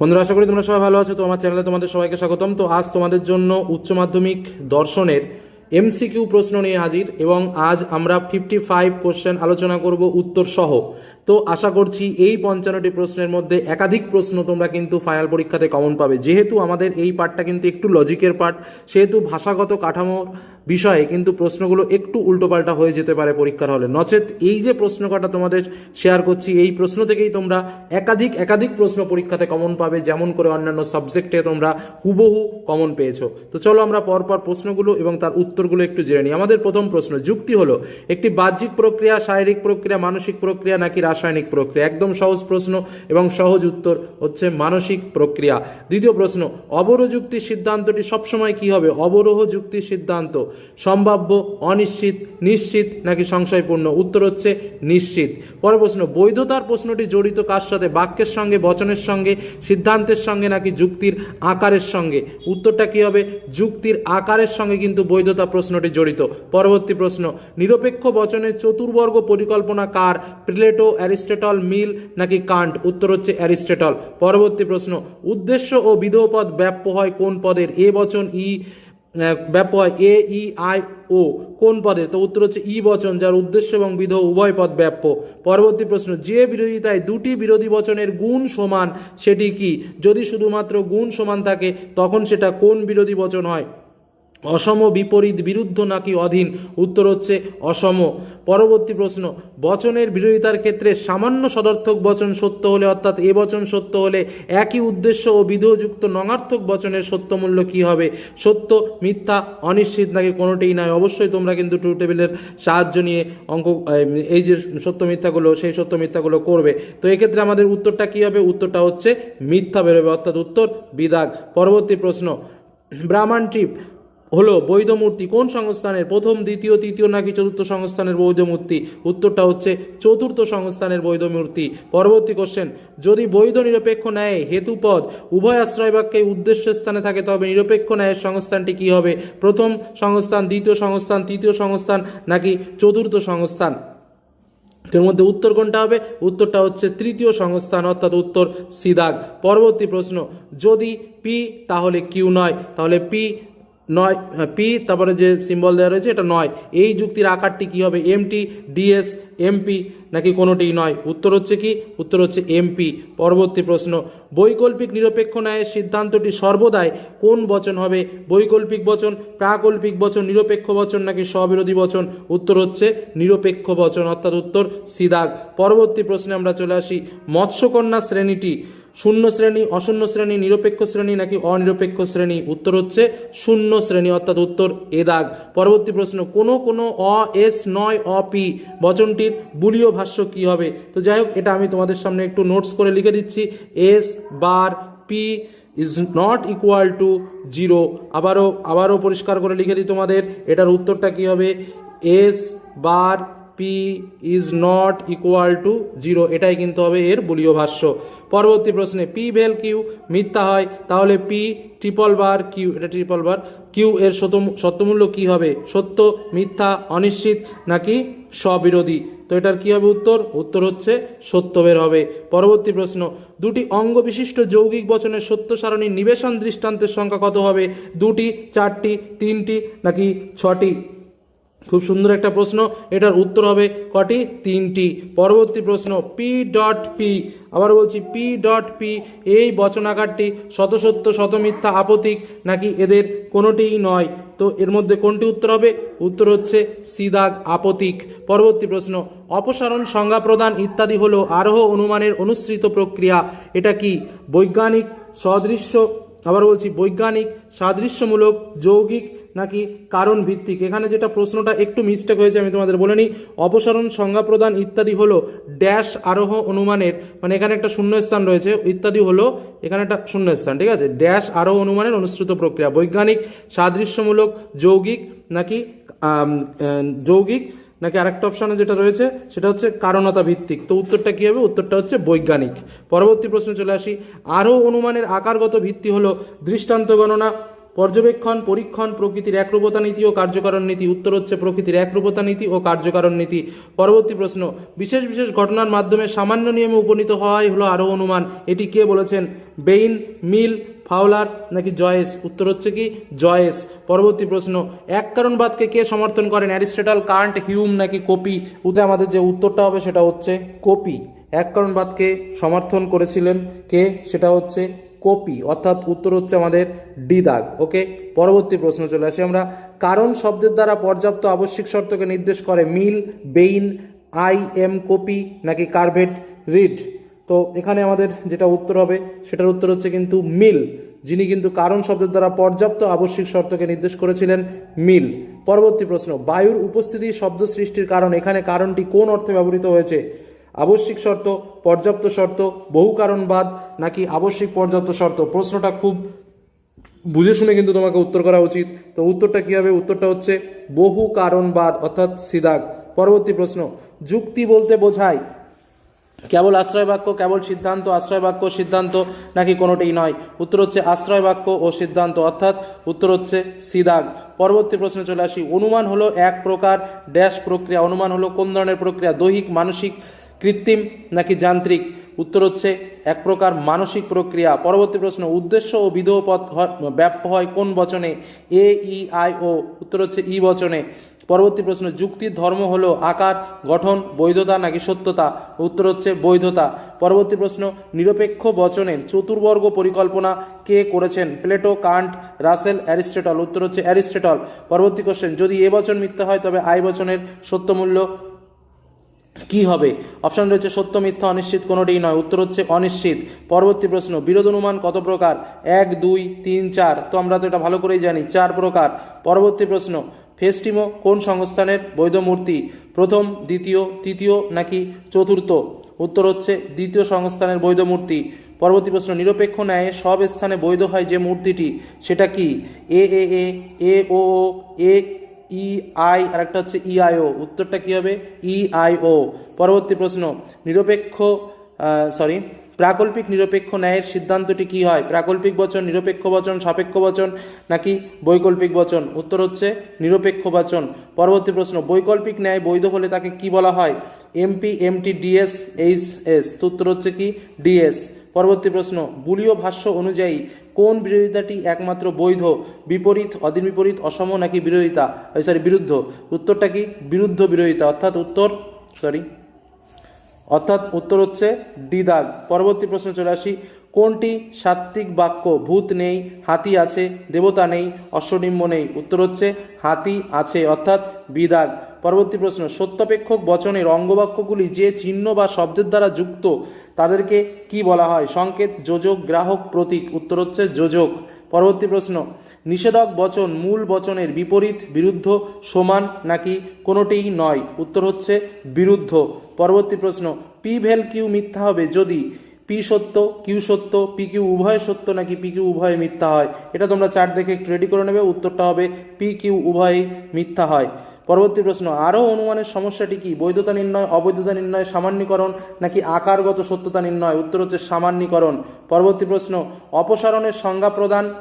বন্ধুরা, আশা করি তোমরা সবাই ভালো আছো। তো আমার চ্যানেলে তোমাদের সবাইকে স্বাগতম। তো আজ তোমাদের জন্য উচ্চ মাধ্যমিক দর্শনের এমসিকিউ প্রশ্ন নিয়ে হাজির এবং আজ আমরা ফিফটি ফাইভ কোশ্চেন আলোচনা করব উত্তর সহ তো আশা করছি এই পঞ্চান্নটি প্রশ্নের মধ্যে একাধিক প্রশ্ন তোমরা কিন্তু ফাইনাল পরীক্ষাতে কমন পাবে। যেহেতু আমাদের এই পার্টটা কিন্তু একটু লজিকের পার্ট সেহেতু ভাষাগত কাঠামোর বিষয়ে কিন্তু প্রশ্নগুলো একটু উল্টোপাল্টা হয়ে যেতে পারে পরীক্ষার হলে। নচেত এই যে প্রশ্ন কটা তোমাদের শেয়ার করছি, এই প্রশ্ন থেকেই তোমরা একাধিক একাধিক প্রশ্ন পরীক্ষাতে কমন পাবে, যেমন করে অন্যান্য সাবজেক্টে তোমরা হুবহু কমন পেয়েছ। তো চলো আমরা পরপর প্রশ্নগুলো এবং তার উত্তরগুলো একটু জেনে নিই। আমাদের প্রথম প্রশ্ন, যুক্তি হলো, একটি বাহ্যিক প্রক্রিয়া, শারীরিক প্রক্রিয়া, মানসিক প্রক্রিয়া নাকি রাসায়নিক প্রক্রিয়া, একদম সহজ প্রশ্ন এবং সহজ উত্তর হচ্ছে মানসিক প্রক্রিয়া। দ্বিতীয় প্রশ্ন, অবরোহ যুক্তির সিদ্ধান্তটি সবসময় কি হবে? অবরোহ যুক্তির সিদ্ধান্ত, সম্ভাব্য, অনিশ্চিত, নিশ্চিত নাকি সংশয়পূর্ণ? উত্তর হচ্ছে নিশ্চিত। পরের প্রশ্ন, বৈধতার প্রশ্নটি জড়িত কার সাথে? বাক্যের সঙ্গে, বচনের সঙ্গে, সিদ্ধান্তের সঙ্গে নাকি যুক্তির আকারের সঙ্গে? উত্তরটা কি হবে? যুক্তির আকারের সঙ্গে কিন্তু বৈধতা প্রশ্নটি জড়িত। পরবর্তী প্রশ্ন, নিরপেক্ষ বচনের চতুর্বর্গ পরিকল্পনা কার? প্লেটো অ্যারিস্টটল, মিল নাকি কান্ট? উত্তর হচ্ছে অ্যারিস্টেটল। পরবর্তী প্রশ্ন, উদ্দেশ্য ও বিধেয় পদ ব্যাপ্য হয় কোন পদের? এ বচন, ই ব্যাপ্য হয় এ, ই, আই, ও। কোন পদে তো উত্তর হচ্ছে ই বচন, যার উদ্দেশ্য এবং বিধ উভয় পদ ব্যাপ্য। পরবর্তী প্রশ্ন, যে বিরোধিতায় দুটি বিরোধী বচনের গুণ সমান, সেটি কি? যদি শুধুমাত্র গুণ সমান থাকে, তখন সেটা কোন বিরোধী বচন হয়? অসম বিপরীত বিরুদ্ধ নাকি অধীন? উত্তর হচ্ছে অসম। পরবর্তী প্রশ্ন, বচনের বিরোধিতার ক্ষেত্রে সামান্য সদর্থক বচন সত্য হলে, অর্থাৎ এ বচন সত্য হলে একই উদ্দেশ্য ও বিধেয়যুক্ত নঙার্থক বচনের সত্য মূল্য কী হবে? সত্য, মিথ্যা, অনিশ্চিত নাকি কোনোটিই নয়? অবশ্যই তোমরা কিন্তু ট্রু টেবিলের সাহায্য নিয়ে অঙ্ক এই যে সত্য মিথ্যাগুলো, সেই সত্য মিথ্যাগুলো করবে। তো এক্ষেত্রে আমাদের উত্তরটা কী হবে? উত্তরটা হচ্ছে মিথ্যা বেরোবে, অর্থাৎ উত্তর বিদাগ। পরবর্তী প্রশ্ন, ব্রাহ্মণ টিপ হলো বৈধ মূর্তি। কোন সংস্থানের প্রথম, দ্বিতীয়, তৃতীয় নাকি চতুর্থ সংস্থানের বৈধ মূর্তি? উত্তরটা হচ্ছে চতুর্থ সংস্থানের বৈধ মূর্তি। পরবর্তী কোশ্চেন যদি বৈধ নিরপেক্ষ ন্যায় হেতুপদ উভয় আশ্রয় বাক্যে উদ্দেশ্য স্থানে থাকে, তবে নিরপেক্ষ ন্যায়ের সংস্থানটি কি হবে? প্রথম সংস্থান, দ্বিতীয় সংস্থান, তৃতীয় সংস্থান নাকি চতুর্থ সংস্থান? এর মধ্যে উত্তর কোনটা হবে? উত্তরটা হচ্ছে তৃতীয় সংস্থান, অর্থাৎ উত্তর সিদাগ। পরবর্তী প্রশ্ন, যদি পি তাহলে কিউ নয়, তাহলে পি নয় পি, তারপরে যে সিম্বল দেওয়া রয়েছে, এটা নয়। এই যুক্তির আকারটি কি হবে? এমটি ডিএস এমপি নাকি কোনোটিই নয়? উত্তর হচ্ছে কি? উত্তর হচ্ছে এমপি পরবর্তী প্রশ্ন, বৈকল্পিক নিরপেক্ষ ন্যায়ের সিদ্ধান্তটি সর্বদাই কোন বচন হবে? বৈকল্পিক বচন, প্রাকল্পিক বচন, নিরপেক্ষ বচন, নাকি স্ববিরোধী বচন? উত্তর হচ্ছে নিরপেক্ষ বচন, অর্থাৎ উত্তর সিদাগ। পরবর্তী প্রশ্নে আমরা চলে আসি, মৎস্যকন্যা শ্রেণীটি শূন্য শ্রেণি, অশূন্য শ্রেণি, নিরপেক্ষ শ্রেণি নাকি অনিরপেক্ষ শ্রেণি? উত্তর হচ্ছে শূন্য শ্রেণি, অর্থাৎ উত্তর এদাগ পরবর্তী প্রশ্ন, কোনো কোনো অ, এস নয়, অ, পি বচনটির বুলীয় ভাষ্য কি হবে? তো যাই হোক, এটা আমি তোমাদের সামনে একটু নোটস করে লিখে দিচ্ছি। S bar P is not equal to zero. আবারও আবারও পরিষ্কার করে লিখে দিই তোমাদের। এটার উত্তরটা কি হবে? S bar P is not equal to zero এটাই কিন্তু হবে এর বলীয় ভাষ্য। পরবর্তী প্রশ্নে পি ভেল কিউ মিথ্যা হয়, তাহলে পি ট্রিপল বার কিউ এটা ট্রিপল বার কিউ এর সত্য সত্যমূল্য কি হবে? সত্য, মিথ্যা, অনিশ্চিত নাকি স্ববিরোধী? তো এটার কী হবে উত্তর? উত্তর হচ্ছে সত্য বের হবে। পরবর্তী প্রশ্ন, দুটি অঙ্গ বিশিষ্ট যৌগিক বচনের সত্য সারণীর নিবেশন দৃষ্টান্তের সংখ্যা কত হবে? দুটি, চারটি, তিনটি নাকি ছটি? খুব সুন্দর একটা প্রশ্ন। এটার উত্তর হবে কটি? তিনটি। পরবর্তী প্রশ্ন পি ডট পি আবার বলছি পি ডট পি এই বচনাকারটি শতসত্য শতমিথ্যা আপতিক নাকি এদের কোনোটিই নয়? তো এর মধ্যে কোনটি উত্তর হবে? উত্তর হচ্ছে সিদাগ, আপতিক। পরবর্তী প্রশ্ন, অপসারণ সংজ্ঞা প্রদান ইত্যাদি হলো আরোহ অনুমানের অনুসৃত প্রক্রিয়া। এটা কি বৈজ্ঞানিক, সদৃশ্য আবার বলছি বৈজ্ঞানিক, সাদৃশ্যমূলক, যৌগিক নাকি কারণ ভিত্তিক এখানে যেটা প্রশ্নটা একটু মিস্টেক হয়েছে, আমি তোমাদের বলে নিই। অপসারণ সংজ্ঞা প্রদান ইত্যাদি হলো ড্যাশ আরোহ অনুমানের মানে এখানে একটা শূন্যস্থান রয়েছে, ইত্যাদি হলো এখানে একটা শূন্যস্থান, ঠিক আছে? ড্যাশ আরোহ অনুমানের অনুসৃত প্রক্রিয়া। বৈজ্ঞানিক, সাদৃশ্যমূলক, যৌগিক নাকি যৌগিক নাকি আরেকটা অপশানে যেটা রয়েছে, সেটা হচ্ছে কারণতা ভিত্তিক। তো উত্তরটা কী হবে? উত্তরটা হচ্ছে বৈজ্ঞানিক। পরবর্তী প্রশ্নে চলে আসি। আরও অনুমানের আকারগত ভিত্তি হলো দৃষ্টান্ত গণনা, পর্যবেক্ষণ, পরীক্ষণ, প্রকৃতির একরূপতা নীতি ও কার্যকারণ নীতি। উত্তর হচ্ছে প্রকৃতির একরূপতা নীতি ও কার্যকারণ নীতি। পরবর্তী প্রশ্ন, বিশেষ বিশেষ ঘটনার মাধ্যমে সামান্য নিয়মে উপনীত হওয়াই হলো আরও অনুমান। এটি কে বলেছেন? বেইন, মিল ফাউলার নাকি জয়েস? উত্তর হচ্ছে কি, জয়েস। পরবর্তী প্রশ্ন, এক কারণবাদকে কে সমর্থন করেন? অ্যারিস্টটল কান্ট হিউম নাকি কপি? উত্তরে আমাদের যে উত্তরটা হবে সেটা হচ্ছে কপি। এক কারণবাদকে সমর্থন করেছিলেন কে? সেটা হচ্ছে কপি। অর্থাৎ উত্তর হচ্ছে আমাদের ডি দাগ ওকে পরবর্তী প্রশ্ন চলে আসি আমরা। কারণ শব্দের দ্বারা পর্যাপ্ত আবশ্যিক শর্তকে নির্দেশ করে Mill, Bain, I, M, Copi নাকি কার্ভেট, রিড? তো এখানে আমাদের যেটা উত্তর হবে, সেটার উত্তর হচ্ছে কিন্তু মিল। যিনি কিন্তু কারণ শব্দের দ্বারা পর্যাপ্ত আবশ্যিক শর্তকে নির্দেশ করেছিলেন মিল। পরবর্তী প্রশ্ন, বায়ুর উপস্থিতি শব্দ সৃষ্টির কারণ, এখানে কারণটি কোন অর্থে ব্যবহৃত হয়েছে? আবশ্যিক শর্ত, পর্যাপ্ত শর্ত, বহু কারণবাদ, নাকি আবশ্যিক পর্যাপ্ত শর্ত? প্রশ্নটা খুব বুঝে শুনে কিন্তু তোমাকে উত্তর করা উচিত। তো উত্তরটা কী হবে? উত্তরটা হচ্ছে বহু কারণবাদ, অর্থাৎ সিদাক পরবর্তী প্রশ্ন, যুক্তি বলতে বোঝায় কেবল আশ্রয় বাক্য, কেবল সিদ্ধান্ত, আশ্রয় বাক্য, সিদ্ধান্ত নাকি কোনোটিই নয়? উত্তর হচ্ছে আশ্রয় বাক্য ও সিদ্ধান্ত। অর্থাৎ উত্তর হচ্ছে সিদাগ পরবর্তী প্রশ্নে চলে আসি। অনুমান হলো এক প্রকার ড্যাশ প্রক্রিয়া। অনুমান হলো কোন ধরনের প্রক্রিয়া? দৈহিক, মানসিক, কৃত্রিম নাকি যান্ত্রিক? উত্তর হচ্ছে এক প্রকার মানসিক প্রক্রিয়া। পরবর্তী প্রশ্ন, উদ্দেশ্য ও বিধেয় হয়- ব্যাপ্য হয় কোন বচনে? A, E, I, O. উত্তর হচ্ছে ই বচনে। পরবর্তী প্রশ্ন যুক্তির ধর্ম হলো আকার, গঠন, বৈধতা নাকি সত্যতা? উত্তর হচ্ছে বৈধতা। পরবর্তী প্রশ্ন, নিরপেক্ষ বচনের চতুর্বর্গ পরিকল্পনা কে করেছেন? Plato, Kant, Russell, Aristotle. উত্তর হচ্ছে অ্যারিস্টটল। পরবর্তী কোশ্চেন যদি এ বচন মিথ্যা হয়, তবে আই বচনের সত্যমূল্য কি হবে? অপশন রয়েছে সত্য, মিথ্যা, অনিশ্চিত, কোনোটিই নয়। উত্তর হচ্ছে অনিশ্চিত। পরবর্তী প্রশ্ন, বিরোধ অনুমান কত প্রকার? এক, দুই, তিন, চার। তো আমরা তো এটা ভালো করেই জানি, চার প্রকার। পরবর্তী প্রশ্ন ফেস্টিমো কোন সংস্থানের বৈধ মূর্তি প্রথম, দ্বিতীয়, তৃতীয় নাকি চতুর্থ? উত্তর হচ্ছে দ্বিতীয় সংস্থানের বৈধ মূর্তি পরবর্তী প্রশ্ন, নিরপেক্ষ ন্যায়ে সব স্থানে বৈধ হয় যে মূর্তিটি, সেটা কি? এ এ এ এ ও এ ই আই আর একটা হচ্ছে ইআইও উত্তরটা কি হবে? ইআইও পরবর্তী প্রশ্ন, নিরপেক্ষ সরি প্রাকল্পিক নিরপেক্ষ ন্যায়ের সিদ্ধান্তটি কি হয়? প্রাকল্পিক বচন, নিরপেক্ষ বচন, সাপেক্ষ বচন নাকি বৈকল্পিক বচন? উত্তর হচ্ছে নিরপেক্ষ বচন। পরবর্তী প্রশ্ন, বৈকল্পিক ন্যায় বৈধ হলে তাকে কি বলা হয়? MP MT DS H S উত্তর হচ্ছে কি? ডিএস পরবর্তী প্রশ্ন, বুলীয় ভাষ্য অনুযায়ী কোন বিরোধিতাটি একমাত্র বৈধ? বিপরীত অদিন বিপরীত, অসম নাকি বিরোধিতা? সরি বিরুদ্ধ। উত্তরটা কি? বিরুদ্ধ বিরোধিতা। অর্থাৎ উত্তর সরি অর্থাৎ উত্তর হচ্ছে ডি দাগ। পরবর্তী প্রশ্ন চলে আসি। কোনটি সাত্ত্বিক বাক্য? ভূত নেই, হাতি আছে, দেবতা নেই, অশ্বনিম্ব নেই। উত্তর হচ্ছে হাতি আছে, অর্থাৎ বিদাগ পরবর্তী প্রশ্ন, সত্যপেক্ষক বচনের অঙ্গবাক্যগুলি যে চিহ্ন বা শব্দের দ্বারা যুক্ত, তাদেরকে কি বলা হয়? সংকেত, যোজক, গ্রাহক, প্রতীক। উত্তর হচ্ছে যোজক। পরবর্তী প্রশ্ন নিষেধক বচন, মূল বচনের বিপরীত, বিরুদ্ধ, সমান নাকি কোনোটিই নয়? উত্তর হচ্ছে বিরুদ্ধ। পরবর্তী প্রশ্ন, পি ভেল কিউ মিথ্যা হবে যদি পি সত্য, কিউ সত্য, পি কিউ উভয় সত্য নাকি পি কিউ উভয় মিথ্যা হয়? এটা তোমরা চার্ট দেখে একটু রেডি করে নেবে। উত্তরটা হবে পি কিউ উভয়ই মিথ্যা হয়। পরবর্তী প্রশ্ন, আরও অনুমানের সমস্যাটি কি? বৈধতা নির্ণয়, অবৈধতা নির্ণয়, সামান্যীকরণ নাকি আকারগত সত্যতা নির্ণয়? উত্তর হচ্ছে সামান্যীকরণ। পরবর্তী প্রশ্ন, অপসারণের সংজ্ঞা প্রদান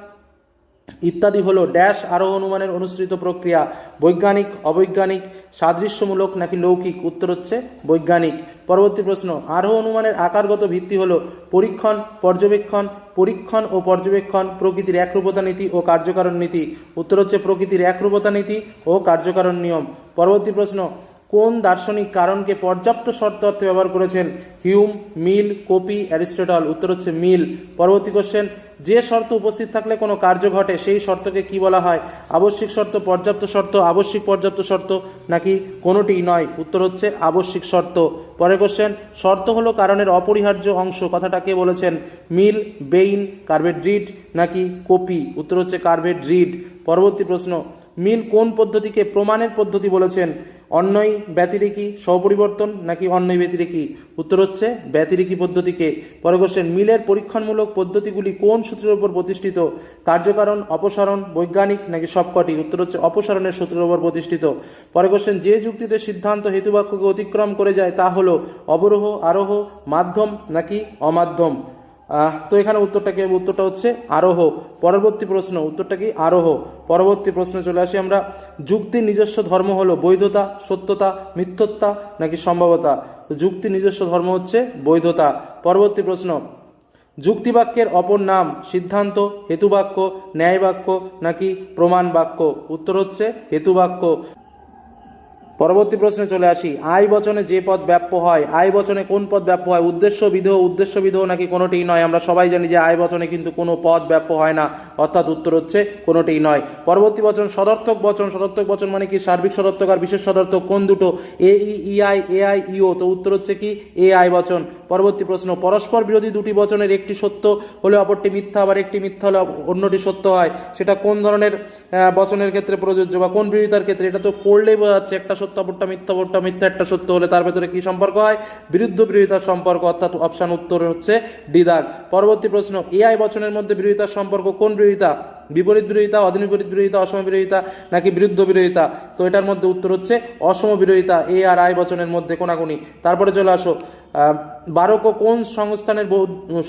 ইত্যাদি হলো ড্যাশ আরোহ অনুমানের অনুসৃত প্রক্রিয়া। বৈজ্ঞানিক, অবৈজ্ঞানিক, সাদৃশ্যমূলক নাকি লৌকিক? উত্তর হচ্ছে বৈজ্ঞানিক। পরবর্তী প্রশ্ন আরোহ অনুমানের আকারগত ভিত্তি হল পরীক্ষণ, পর্যবেক্ষণ, পরীক্ষণ ও পর্যবেক্ষণ প্রকৃতির একরূপতা নীতি ও কার্যকারণ নীতি। উত্তর হচ্ছে প্রকৃতির একরূপতা নীতি ও কার্যকারণ নিয়ম। পরবর্তী প্রশ্ন কোন দার্শনিক কারণকে পর্যাপ্ত শর্ত অর্থে ব্যবহার করেছেন? Hume, Mill, Copi, Aristotle. উত্তর হচ্ছে মিল। পরবর্তী কোশ্চেন যে শর্ত উপস্থিত থাকলে কোনো কার্য ঘটে, সেই শর্তকে কি বলা হয়? আবশ্যিক শর্ত, পর্যাপ্ত শর্ত, আবশ্যিক পর্যাপ্ত শর্ত, নাকি কোনোটিই নয়? উত্তর হচ্ছে আবশ্যিক শর্ত। পরের কোশ্চেন শর্ত হলো কারণের অপরিহার্য অংশ। কথাটা কে বলেছেন? মিল, বেইন কার্ভেট রিড, নাকি কপি? উত্তর হচ্ছে কার্ভেট রিড। পরবর্তী প্রশ্ন মিল কোন পদ্ধতিকে প্রমাণের পদ্ধতি বলেছেন? অন্যই ব্যতিরেকি সপরিবর্তন নাকি অন্যই ব্যতিরেকি? উত্তর হচ্ছে ব্যতিরেকি পদ্ধতিকে। পরে কোশ্চেন মিলের পরীক্ষণমূলক পদ্ধতিগুলি কোন সূত্রের উপর প্রতিষ্ঠিত? কার্যকারণ, অপসারণ, বৈজ্ঞানিক নাকি সবকটি? উত্তর হচ্ছে অপসারণের সূত্রের উপর প্রতিষ্ঠিত। পরে কোশ্চেন যে যুক্তিতে সিদ্ধান্ত হেতুবাক্যকে অতিক্রম করে যায় তা হলো অবরোহ, আরোহ, মাধ্যম নাকি অমাধ্যম? তো এখানে উত্তরটা কি? উত্তরটা হচ্ছে আরোহ। পরবর্তী প্রশ্ন, উত্তরটা কি? আরোহ। পরবর্তী প্রশ্নে চলে আসি আমরা। যুক্তির নিজস্ব ধর্ম হলো বৈধতা, সত্যতা মিথ্যতা নাকি সম্ভাবতা? যুক্তির নিজস্ব ধর্ম হচ্ছে বৈধতা। পরবর্তী প্রশ্ন, যুক্তিবাক্যের অপর নাম সিদ্ধান্ত, হেতুবাক্য ন্যায় বাক্য নাকি প্রমাণ বাক্য উত্তর হচ্ছে হেতুবাক্য। পরবর্তী প্রশ্নে চলে আসি। আই বচনে যে পদ ব্যাপ্য হয়, আই বচনে কোন পদ ব্যাপ্য হয়? উদ্দেশ্য বিধেয় উদ্দেশ্য বিধেয় নাকি কোনোটিই নয়? আমরা সবাই জানি যে আয় বচনে কিন্তু কোনো পদ ব্যাপ্য হয় না। অর্থাৎ উত্তর হচ্ছে কোনোটিই নয়। পরবর্তী বচন, সদর্থক বচন। সদর্থক বচন মানে কি? সার্বিক সদর্থক আর বিশেষ সদর্থক কোন দুটো? এ, ই আই, এ, আই ইও তো উত্তর হচ্ছে কি? এ, আই বচন। পরবর্তী প্রশ্ন, পরস্পর বিরোধী দুটি বচনের একটি সত্য হলে অপরটি মিথ্যা, আবার একটি মিথ্যা হলে অন্যটি সত্য হয়? সেটা কোন ধরনের বচনের ক্ষেত্রে প্রযোজ্য বা কোন বিরোধিতার ক্ষেত্রে? এটা তো পড়লেই বোঝা যাচ্ছে। একটা সত্য, অপরটা মিথ্যা একটা সত্য হলে তার ভেতরে কি সম্পর্ক হয়? বিরুদ্ধ বিরোধিতার সম্পর্ক, অর্থাৎ অপশান উত্তর হচ্ছে ডিদাগ পরবর্তী প্রশ্ন এআই বচনের মধ্যে বিরোধিতার সম্পর্ক কোন বিরোধিতা? বিপরীত বিরোধিতা, অধীন বিপরীত বিরোধিতা, অসম বিরোধিতা, নাকি বিরুদ্ধ বিরোধিতা? তো এটার মধ্যে উত্তর হচ্ছে অসম বিরোধিতা এ আর আই বচনের মধ্যে কোনাকুনি। তারপরে চলে আসো। বারক কোন সংস্থানের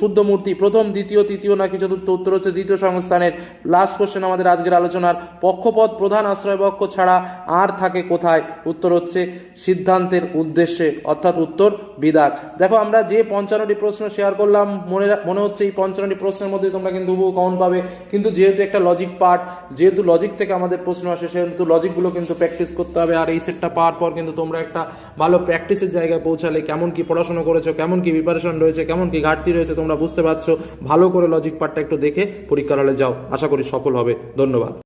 শুদ্ধ মূর্তি? প্রথম, দ্বিতীয়, তৃতীয় নাকি চতুর্থ? উত্তর হচ্ছে দ্বিতীয় সংস্থানের। লাস্ট কোশ্চেন আমাদের আজকের আলোচনার। পক্ষপথ, প্রধান আশ্রয় পক্ষ ছাড়া আর থাকে কোথায়? উত্তর হচ্ছে সিদ্ধান্তের উদ্দেশ্যে, অর্থাৎ উত্তর বিদাগ দেখো, আমরা যে পঞ্চান্নটি প্রশ্ন শেয়ার করলাম, মনে মনে হচ্ছে এই পঞ্চান্নটি প্রশ্নের মধ্যে তোমরা কিন্তু হুবহু কমন পাবে। কিন্তু যেহেতু একটা লজিক পার্ট যেহেতু লজিক থেকে আমাদের প্রশ্ন আসে, সেহেতু লজিকগুলো কিন্তু প্র্যাকটিস করতে হবে। আর এই সেটটা পাওয়ার পর কিন্তু তোমরা একটা ভালো প্র্যাকটিসের জায়গায় পৌঁছালে কেমন কি পড়াশোনা করেছ, কেমন কি প্রিপারেশন রয়েছে, কেমন কি ঘাটতি রয়েছে, তোমরা বুঝতে পারছ। ভালো করে লজিক পার্টটা একটু দেখে পরীক্ষার হলে যাও। আশা করি সফল হবে। ধন্যবাদ।